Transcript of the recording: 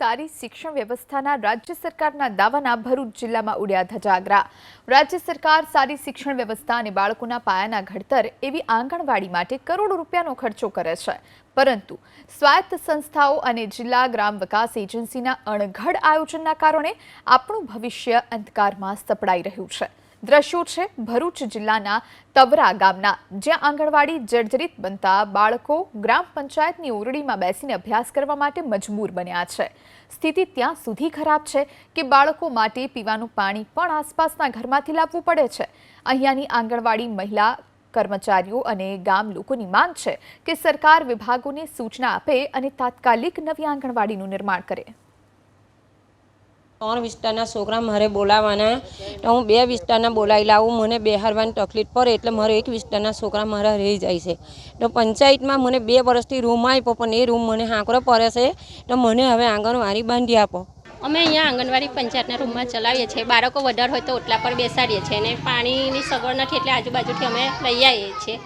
સારી શિક્ષણ વ્યવસ્થાના રાજ્ય સરકારના દાવાના ભરૂચ જિલ્લામાં ઉડ્યા ધજાગરા રાજ્ય સરકાર સારી શિક્ષણ વ્યવસ્થા અને બાળકોના પાયાના ઘડતર એવી આંગણવાડી માટે કરોડો રૂપિયાનો ખર્ચો કરે છે. પરંતુ સ્વાયત્ત સંસ્થાઓ અને જિલ્લા ગ્રામ વિકાસ એજન્સીના અણઘડ આયોજનના કારણે આપણું ભવિષ્ય અંધકારમાં સપડાઈ રહ્યું છે. દ્રશ્યો છે ભરૂચ જિલ્લાના તવરા ગામના, જ્યાં આંગણવાડી જર્જરિત બનતા બાળકો ગ્રામ પંચાયતની ઓરડીમાં બેસીને અભ્યાસ કરવા માટે મજબૂર બન્યા છે. સ્થિતિ ત્યાં સુધી ખરાબ છે કે બાળકો માટે પીવાનું પાણી પણ આસપાસના ઘરમાંથી લાવવું પડે છે. અહીંયાની આંગણવાડી મહિલા કર્મચારીઓ અને ગામ લોકોની માંગ છે કે સરકાર વિભાગોને સૂચના આપે અને તાત્કાલિક નવી આંગણવાડીનું નિર્માણ કરે. ત્રણ વિસ્તારના છોકરા મારે બોલાવવાના તો હું બે વિસ્તારના બોલાવી લાવું મને બેહારવાની તકલીફ પડે એટલે મારે એક વિસ્તારના છોકરા મારા રહી જાય છે. તો પંચાયતમાં મને બે વર્ષથી રૂમ આપ્યો, પણ એ રૂમ મને હાંકરો પડે છે. તો મને હવે આંગણવાડી બાંધી આપો. અમે અહીંયા આંગણવાડી પંચાયતના રૂમમાં ચલાવીએ છીએ. બાળકો વધારે હોય તો ઓટલા પર બેસાડીએ છીએ અને પાણીની સગવડ નથી એટલે આજુબાજુથી અમે લઈ આવીએ છીએ.